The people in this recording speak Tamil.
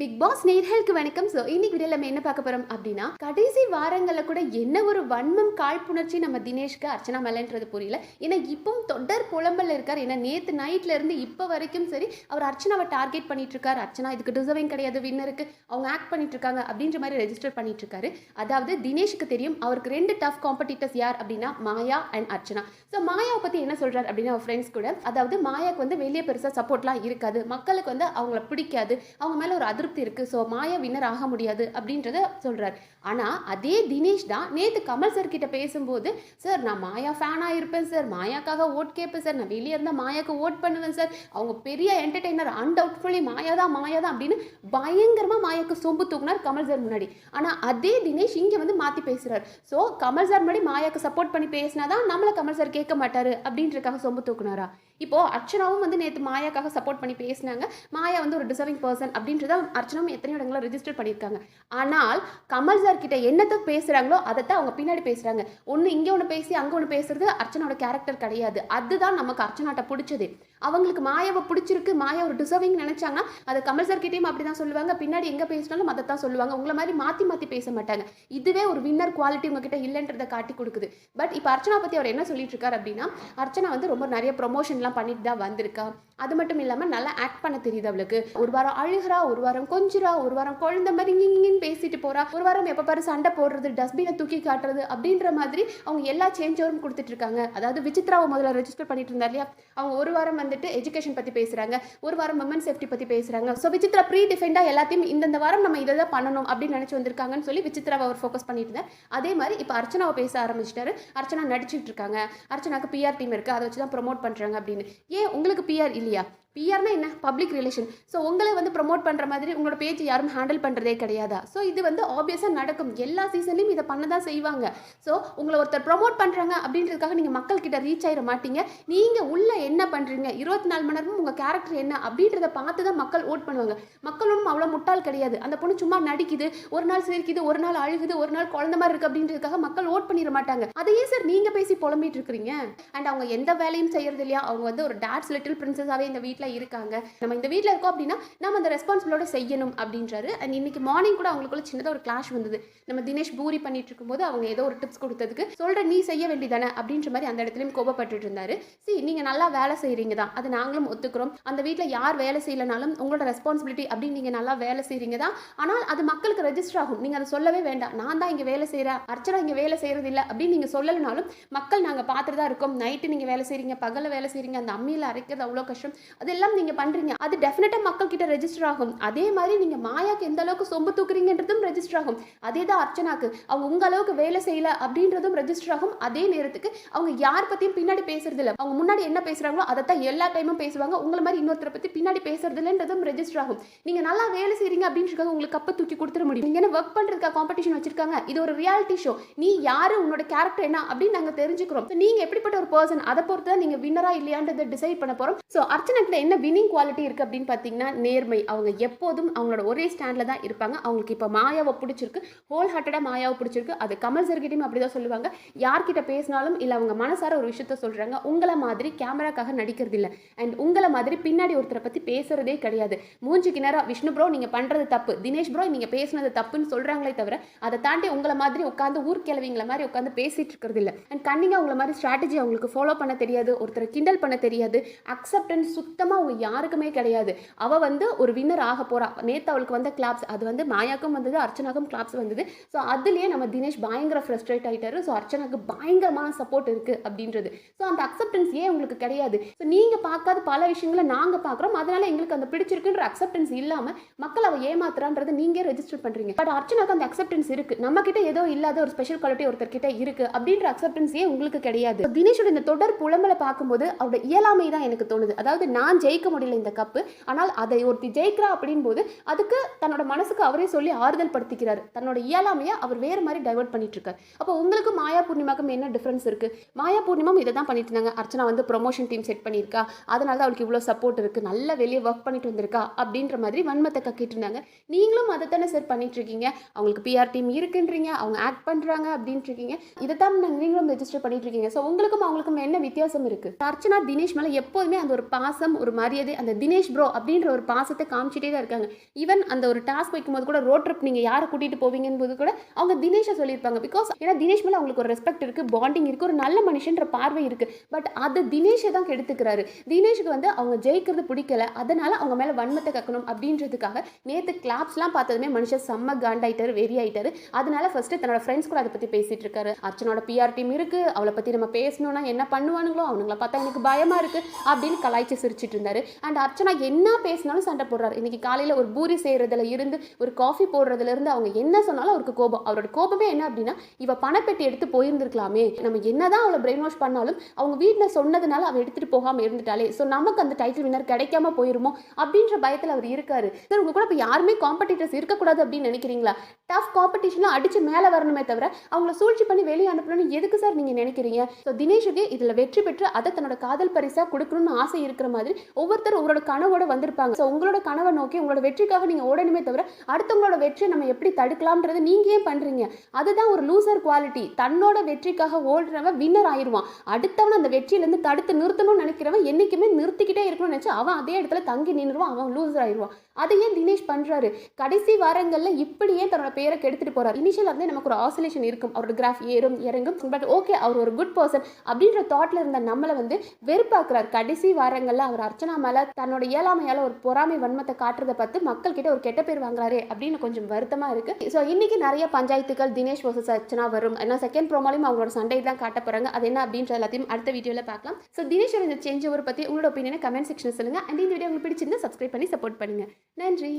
பிக் பாஸ் நேர்களுக்கு வணக்கம். ஸோ இன்னைக்கு வீடியோ நம்ம என்ன பார்க்க போறோம் அப்படின்னா கடைசி வாரங்களில் கூட என்ன ஒரு வன்மம் காழ்ப்புணர்ச்சி நம்ம தினேஷ்க்கு அர்ச்சனா மேலன்றது புரியல. ஏன்னா இப்பவும் தொடர் புலம்பல் இருக்கார். ஏன்னா நேற்று நைட்ல இருந்து இப்போ வரைக்கும் சரி அவர் அர்ச்சனாவை டார்கெட் பண்ணிட்டு இருக்காரு அர்ச்சனா இதுக்கு டிசர்விங் கிடையாது வின்னருக்கு அவங்க ஆக்ட் பண்ணிட்டு இருக்காங்க அப்படின்ற மாதிரி ரெஜிஸ்டர் பண்ணிட்டு இருக்காரு அதாவது தினேஷ்க்கு தெரியும் அவருக்கு ரெண்டு டஃப் காம்படிட்டர்ஸ் யார் அப்படின்னா மாயா அண்ட் அர்ச்சனா. ஸோ மாயாவை பற்றி என்ன சொல்றாரு அப்படின்னா அவர் ஃப்ரெண்ட்ஸ் கூட. அதாவது மாயாவுக்கு வந்து வெளியே பெருசாக சப்போர்ட்லாம் இருக்காது. மக்களுக்கு வந்து அவங்கள பிடிக்காது. அவங்க மேலே ஒரு அதிருப்தி இருக்குது ஸோ மாயா வின்னர் ஆக முடியாது அப்படின்றத சொல்கிறார் ஆனால் அதே தினேஷ் தான் நேற்று கமல் சார் கிட்ட பேசும்போது சார் நான் மாயா ஃபேனாக இருப்பேன் சார் மாயாக்காக ஓட் கேட்பேன் சார் நான் வெளியே இருந்தால் மாயாக்கு ஓட் பண்ணுவேன் சார் அவங்க பெரிய என்டர்டெய்னர் அன்டவுட்ஃபுல்லி மாயா தான் மாயா தான் அப்படின்னு பயங்கரமாக மாயாக்கு சொம்பு தூக்குனார் கமல் சார் முன்னாடி. ஆனால் அதே தினேஷ் இங்கே வந்து மாற்றி பேசுகிறார் ஸோ கமல் சார் முன்னாடி மாயாக்கு சப்போர்ட் பண்ணி பேசினா தான் நம்மளை கமல் சார் கேட்க மாட்டார் அப்படின்றக்காக சொம்பு தூக்குனாரா? இப்போது அர்ச்சனாவும் வந்து நேற்று மாயாக்காக சப்போர்ட் பண்ணி பேசினாங்க. மாயா வந்து ஒரு டிசர்விங் பர்சன் அப்படின்றத அர்ச்சனாவும் எத்தனையோ இடங்களை ரெஜிஸ்டர் பண்ணியிருக்காங்க. ஆனால் கமல் சார் கிட்ட என்னத்தை பேசுகிறாங்களோ அதைத்தான் அவங்க பின்னாடி பேசுகிறாங்க ஒன்று இங்கே ஒன்று பேசி அங்கே ஒன்று பேசுறது அர்ச்சனோட கேரக்டர் கிடையாது. அதுதான் நமக்கு அர்ச்சனாட்ட பிடிச்சது. அவங்களுக்கு மாயாவை பிடிச்சிருக்கு மாயா ஒரு டிசர்விங் நினைச்சாங்கன்னா அதை கமல் சார் கிட்டேயும் அப்படி தான் சொல்லுவாங்க. பின்னாடி எங்கே பேசினாலும் அதை தான் சொல்லுவாங்க. உங்களை மாதிரி மாற்றி மாற்றி பேச மாட்டாங்க. இதுவே ஒரு வின்னர் குவாலிட்டி உங்ககிட்ட இல்லைன்றதை காட்டி கொடுக்குது. பட் இப்போ அர்ச்சனா பற்றி அவர் என்ன சொல்லிட்டு இருக்காரு அப்படின்னா அர்ச்சனா வந்து ரொம்ப நிறைய ப்ரொமோஷன்லாம் பண்ணிட்டு தான் வந்திருக்கா. அது மட்டும் இல்லாமல் நல்லா ஆக்ட் பண்ண தெரியுது அவளுக்கு. ஒரு வாரம் அழுகிறா ஒரு வாரம் கொஞ்சிரா ஒரு வாரம் குழந்தை மாதிரி இங்கின்னு பேசிட்டு போறா. ஒரு வாரம் எப்போ பாரு சண்டை போடுறது டஸ்ட்பினை தூக்கி காட்டுறது அப்படின்ற மாதிரி அவங்க எல்லா சேஞ்சரும் கொடுத்துட்டு இருக்காங்க. அதாவது விசித்ராவை முதல்ல ரெஜிஸ்டர் பண்ணிட்டு இருந்தா இல்லையா? அவங்க ஒரு வாரம் வந்து வந்துட்டு எஜுகேஷன் பற்றி பேசுகிறாங்க ஒரு வாரம் விமன் சேஃப்டி பற்றி பேசுகிறாங்க ஸோ விசித்ரா ப்ரீ டிஃபைண்டாக எல்லாத்தையும் இந்தந்த வாரம் நம்ம இதை தான் பண்ணணும் அப்படின்னு நினச்சி வந்திருக்காங்கன்னு சொல்லி விசித்ராவை அவர் ஃபோக்கஸ் பண்ணிட்டு இருந்தார். அதே மாதிரி இப்போ அர்ச்சனாவை பேச ஆரம்பிச்சிட்டாரு. அர்ச்சனா நடிச்சிட்டு இருக்காங்க. அர்ச்சனாக்கு பிஆர் டீம் இருக்குது அதை வச்சு தான் ப்ரொமோட் பண்ணுறாங்க அப்படின்னு. ஏன் உங்களுக்கு பிஆர் இல்லையா? பிஆர்னா என்ன? பப்ளிக் ரிலேஷன் ஸோ உங்களை வந்து ப்ரொமோட் பண்ணுற மாதிரி உங்களோட பேஜ் யாரும் ஹேண்டில் பண்ணுறதே கிடையாதா? ஸோ இது வந்து ஆப்வியஸாக நடக்கும். எல்லா சீசன்லையும் இதை பண்ண தான் செய்வாங்க. ஸோ உங்களை ஒருத்தர் ப்ரொமோட் பண்ணுறாங்க அப்படின்றதுக்காக நீங்கள் மக்கள்கிட்ட ரீச் ஆகிட மாட்டீங்க. நீங்கள் உள்ளே என்ன பண்ணுறீங்க இருபத்தி நாலு மணி நேரமும் உங்கள் கேரக்டர் என்ன? அப்படின்றத பார்த்து தான் மக்கள் ஓட் பண்ணுவாங்க. மக்களும் அவ்வளோ முட்டாள் கிடையாது. அந்த பொண்ணு சும்மா நடிக்குது ஒரு நாள் சிரிக்குது ஒரு நாள் அழுகுது ஒரு நாள் குழந்த மாதிரி இருக்குது அப்படின்றதுக்காக மக்கள் ஓட் பண்ணிட மாட்டாங்க. அதையே சார் நீங்கள் பேசி புலம்பிட்டு இருக்கிறீங்க. அண்ட் அவங்க எந்த வேலையும் செய்யறது இல்லையா? அவங்க வந்து ஒரு டாட்ஸ் லிட்டில் பிரின்சஸாகவே இந்த வீட்டில் இருக்காங்க. நம்ம இந்த வீட்டில் இருக்கோம் அப்படின்னா நம்ம அந்த ரெஸ்பான்சிபிளோட செய்யணும் அப்படின்றாரு. அண்ட் இன்னைக்கு மார்னிங் கூட அவங்களுக்குள்ள சின்னதாக ஒரு கிளாஷ் வந்தது. நம்ம தினேஷ் பூரி பண்ணிட்டு இருக்கும்போது அவங்க ஏதோ ஒரு டிப்ஸ் கொடுத்ததுக்கு சொல்ற நீ செய்ய வேண்டியதானே? அப்படின்ற மாதிரி அந்த இடத்துலையும் கோபப்பட்டுட்டு இருந்தாரு. சி நீங்க நல்லா வேலை செய்றீங்க தான். அதை நாங்களும் ஒத்துக்கிறோம். அந்த வீட்டில் யார் வேலை செய்யலனாலும் உங்களோட ரெஸ்பான்சிபிலிட்டி அப்படின்னு நீங்க நல்லா வேலை செய்றீங்க தான். ஆனால் அது மக்களுக்கு ரெஜிஸ்டர் ஆகும். நீங்க அதை சொல்லவே வேண்டாம். நான் தான் இங்க வேலை செய்கிறேன் அர்ச்சனா இங்க வேலை செய்யறது இல்லை அப்படின்னு நீங்க சொல்லலனாலும் மக்கள் நாங்க பார்த்துட்டு தான் இருக்கோம். நைட்டு நீங்க வேலை செய்யறீங்க பகல்ல வேலை செய்யறீங்க அந்த அம்மியில் அரைக்கிறது அவ்வளோ கஷ்டம். அது இதெல்லாம் நீங்க பண்றீங்க அது டெஃபினட்டாக மக்கள் கிட்ட ரெஜிஸ்டர் ஆகும். அதே மாதிரி நீங்க மாயாக்கு எந்த அளவுக்கு சொம்பு தூக்குறீங்கன்றதும் ரெஜிஸ்டர் ஆகும். அதே தான் அர்ச்சனாக்கு. அவங்க உங்க அளவுக்கு வேலை செய்யல அப்படின்றதும் ரெஜிஸ்டர் ஆகும். அதே நேரத்துக்கு அவங்க யார் பற்றியும் பின்னாடி பேசுறது இல்லை. அவங்க முன்னாடி என்ன பேசுறாங்களோ அதை தான் எல்லா டைமும் பேசுவாங்க. உங்களை மாதிரி இன்னொருத்தரை பத்தி பின்னாடி பேசுறது இல்லைன்றதும் ரெஜிஸ்டர் ஆகும். நீங்க நல்லா வேலை செய்றீங்க அப்படின்றதுக்காக உங்களுக்கு கப்பை தூக்கி கொடுத்துட முடியும். நீங்கள் என்ன ஒர்க் பண்றதுக்காக காம்படிஷன் வச்சிருக்காங்க? இது ஒரு ரியாலிட்டி ஷோ நீ யாரு? உன்னோட கேரக்டர் என்ன? அப்படின்னு நாங்க தெரிஞ்சுக்கிறோம். நீங்கள் நீங்க எப்படிப்பட்ட ஒரு பர்சன் அதை பொறுத்து தான் நீங்க வின்னரா இல்லையான்றதை டிசைட் பண்ண போறோம். ஸோ அர்ச்சனா என்ன வினிங் குவாலிட்டி இருக்குது அப்படின்னு பார்த்தீங்கன்னா நேர்மை. அவங்க எப்போதும் அவங்களோட ஒரே ஸ்டாண்டில் தான் இருப்பாங்க. அவங்களுக்கு இப்போ மாயாவை பிடிச்சிருக்கு. ஹோல் ஹார்ட்டடாக மாயாவை பிடிச்சிருக்கு. அது கமல் சார்கிட்டையும் அப்படி தான் சொல்லுவாங்க. யார்கிட்ட பேசினாலும் இல்லை அவங்க மனசார ஒரு விஷயத்த சொல்கிறாங்க உங்களை மாதிரி கேமராக்காக நடிக்கிறது இல்லை. அண்ட் உங்களை மாதிரி பின்னாடி ஒருத்தரை பற்றி பேசுறதே கிடையாது. மூஞ்சிக்கு நேரம் விஷ்ணு ப்ரோ நீங்கள் பண்ணுறது தப்பு. தினேஷ் ப்ரோ நீங்கள் பேசுனது தப்புன்னு சொல்கிறாங்களே தவிர அதை தாண்டி உங்களை மாதிரி உட்காந்து ஊர் கிழவிங்களை மாதிரி உட்காந்து பேசிகிட்டு இருக்கிறது இல்லை. அண்ட் கண்ணிங்க உங்களை மாதிரி ஸ்ட்ராட்டஜி அவங்களுக்கு ஃபாலோ பண்ண தெரியாது. ஒருத்தரை கிண்டல் பண்ண தெரியாது. அக்செப்டன்ஸ் சுத்தமாக அவங்க யாருக்குமே கிடையாது. அவள் வந்து ஒரு வின்னர் ஆக போகிறா நேற்று அவளுக்கு வந்த கிளாப்ஸ் அது வந்து மாயாக்கும் வந்தது அர்ச்சனாக்கும் கிளாப்ஸ் வந்தது. ஸோ அதுலேயே நம்ம தினேஷ் பயங்கர ஃப்ரஸ்ட்ரேட் ஆகிட்டாரு ஸோ அர்ச்சனாக்கு பயங்கரமான சப்போர்ட் இருக்கு அப்படின்றது. ஸோ அந்த அக்செப்டன்ஸ் ஏன் உங்களுக்கு கிடையாது? ஸோ நீங்கள் பார்க்காத பல விஷயங்களை நாங்கள் பார்க்குறோம். அதனால எங்களுக்கு அந்த பிடிச்சிருக்குன்ற அக்செப்டன்ஸ் இல்லாமல் மக்கள் அவள் ஏமாத்துறான்றது நீங்கள் ரெஜிஸ்டர் பண்ணுறீங்க பட் அர்ச்சனாக்கு அந்த அக்செப்டன்ஸ் இருக்குது நம்ம கிட்ட ஏதோ இல்லாத ஒரு ஸ்பெஷல் குவாலிட்டி ஒருத்தர் கிட்ட இருக்கு அப்படின்ற அக்செப்டன்ஸ் ஏன் உங்களுக்கு கிடையாது? தினேஷோட இந்த தொடர் புலம்பலை பார்க்கும்போது அவரோட இயலாமை தான் எனக்கு தோணுது. அதாவது நான் ஜெயிக்க முடியல இந்த கப்பு ஆனால் அதை ஒருத்தி ஜெயிக்கிறா அப்படின் போது அதுக்கு தன்னோட மனசுக்கு அவரே சொல்லி ஆறுதல் படுத்திக்கிறார். தன்னோட இயலாமையை அவர் வேறு மாதிரி டைவர்ட் பண்ணிட்டு இருக்காரு அப்போ உங்களுக்கு மாயா பூர்ணிமாக்கும் என்ன டிஃப்ரென்ஸ் இருக்கு? மாயா பூர்ணிமாவும் இதை தான் பண்ணிட்டு இருந்தாங்க அர்ச்சனா வந்து ப்ரொமோஷன் டீம் செட் பண்ணியிருக்கா. அதனால அவளுக்கு இவ்வளோ சப்போர்ட் இருக்கு. நல்லா வெளியே ஒர்க் பண்ணிட்டு வந்திருக்கா அப்படின்ற மாதிரி வன்மத்தை கக்கிட்டு இருந்தாங்க நீங்களும் அதை தானே சார் பண்ணிட்டு இருக்கீங்க அவங்களுக்கு பிஆர் டீம் இருக்குன்றீங்க. அவங்க ஆக்ட் பண்றாங்க அப்படின்ட்டு இருக்கீங்க இதை தான் நீங்களும் ரெஜிஸ்டர் பண்ணிட்டு இருக்கீங்க ஸோ உங்களுக்கும் அவங்களுக்கும் என்ன வித்தியாசம் இருக்கு? அர்ச்சனா தினேஷ் மேலே எப்போதுமே அந்த ஒரு பாசம் ஒரு மரியாதை அந்த தினேஷ் ப்ரோ அப்படின்ற ஒரு பாசத்தை காமிச்சிட்டே தான் இருக்காங்க. ஈவன் அந்த ஒரு டாஸ்க் வைக்கும்போது கூட ரோட் ட்ரிப் நீங்கள் யாரை கூட்டிகிட்டு போவீங்கன்னு போது கூட அவங்க தினேஷை சொல்லியிருப்பாங்க. பிகாஸ் ஏன்னா தினேஷ் மேலே அவங்களுக்கு ஒரு ரெஸ்பெக்ட் இருக்குது பாண்டிங் இருக்குது ஒரு நல்ல மனுஷன்ற பார்வை இருக்குது பட் அது தினேஷை தான் கெடுத்துக்கிறாரு. தினேஷுக்கு வந்து அவங்க ஜெயிக்கிறது பிடிக்கல அதனால அவங்க மேலே வன்மத்தை கக்கணும் அப்படின்றதுக்காக நேற்று கிளாப்ஸ்லாம் பார்த்ததுமே மனுஷன் செம்ம காண்டாயிட்டாரு வெறி ஆயிட்டாரு அதனால ஃபஸ்ட்டு தன்னோட ஃப்ரெண்ட்ஸ் கூட அதை பற்றி பேசிட்டு இருக்காரு. அர்ச்சனோட பிஆர் டீம் இருக்கு அவளை பற்றி நம்ம பேசணும்னா என்ன பண்ணுவானுங்களோ அவனுங்களை பார்த்தா எனக்கு பயமா இருக்கு அப்படின்னு கலாய்ச்சி சிரிச்சிட்டு இருந்தாரு அண்ட் அர்ச்சனா என்ன பேசினாலும் சண்டை போடுறாரு. இன்னைக்கு காலையில் ஒரு பூரி செய்கிறதுல இருந்து ஒரு காஃபி போடுறதுல இருந்து அவங்க என்ன சொன்னாலும் அவருக்கு கோபம். அவரோட கோபமே என்ன அப்படின்னா இவ பணப்பெட்டி எடுத்து போயிருந்திருக்கலாமே. நம்ம என்னதான் அவளை பிரெயின் வாஷ் பண்ணாலும் அவங்க வீட்டில் சொன்னதுனால அவள் எடுத்துட்டு போகாமல் இருந்துட்டாலே. ஸோ நமக்கு அந்த டைட்டில் வின்னர் கிடைக்காம போயிருமோ அப்படின்ற பயத்தில் அவர் இருக்காரு. சார் உங்க கூட இப்போ யாருமே காம்படிட்டர்ஸ் இருக்கக்கூடாது அப்படின்னு நினைக்கிறீங்களா? டஃப் காம்படிஷனில் அடிச்சு மேலே வரணுமே தவிர அவங்கள சூழ்ச்சி பண்ணி வெளியே அனுப்பணும்னு எதுக்கு சார் நீங்கள் நினைக்கிறீங்க? ஸோ தினேஷுக்கு இதில் வெற்றி பெற்று அதை தன்னோட காதல் பரிசாக கொடுக்கணும்னு ஆசை இருக்கிற மாதிரி ஒவ்வொருத்தரும் உங்களோட கனவோட வந்திருப்பாங்க. ஸோ உங்களோட கனவை நோக்கி உங்களோட வெற்றிக்காக நீங்கள் ஓடணுமே தவிர அடுத்தவங்களோட வெற்றியை நம்ம எப்படி தடுக்கலாம்ன்றது நீங்கள் ஏன் பண்ணுறீங்க அதுதான் ஒரு லூசர் குவாலிட்டி தன்னோட வெற்றிக்காக ஓடுறவன் வின்னர் ஆயிடுவான். அடுத்தவன் அந்த வெற்றியிலேருந்து தடுத்து நிறுத்தணும்னு நினைக்கிறவன் என்றைக்குமே நிறுத்திக்கிட்டே இருக்கணும்னு நினச்சி அவன் அதே இடத்துல தங்கி நின்றுவான் அவன் லூசர் ஆயிடுவான். அதை ஏன் தினேஷ் பண்ணுறாரு கடைசி வாரங்களில் இப்படியே தன்னோட பேரை கெடுத்துட்டு போகிறார் இனிஷியலாக வந்து நமக்கு ஒரு ஆசோலேஷன் இருக்கும். அவரோட கிராஃப் ஏறும் இறங்கும். பட் ஓகே அவர் ஒரு குட் பர்சன் அப்படின்ற தாட்டில் இருந்த நம்மளை வந்து வெறுப்பாக்குறார். கடைசி வாரங்களில் அவர் அர்ச்சனா மேலே தன்னோட இயலாமையால் ஒரு பொறாமை வன்மத்தை காட்டுறதை பார்த்து மக்கள் கிட்ட ஒரு கெட்ட பேர் வாங்குறாரு அப்படின்னு கொஞ்சம் வருத்தமாக இருக்குது ஸோ இன்றைக்கி நிறைய பஞ்சாயத்துக்கள் தினேஷ் வர்சஸ் அர்ச்சனா வரும். ஏன்னா செகண்ட் ப்ரோமாலையும் அவங்களோட சண்டை தான் காட்ட போகிறாங்க அது என்ன அப்படின்ற எல்லாத்தையும் அடுத்த வீடியோவில் பார்க்கலாம். ஸோ தினேஷ் இந்த சேஞ்ச் ஓவர் பற்றி உங்களோட ஒப்பீனியனை கமெண்ட் செக்ஷன் சொல்லுங்க. அண்ட் இந்த வீடியோ உங்களுக்கு பிடிச்சிருந்தா சப்ஸ்கிரைப் பண்ணி சப்போர்ட் பண்ணுங்க. நன்றி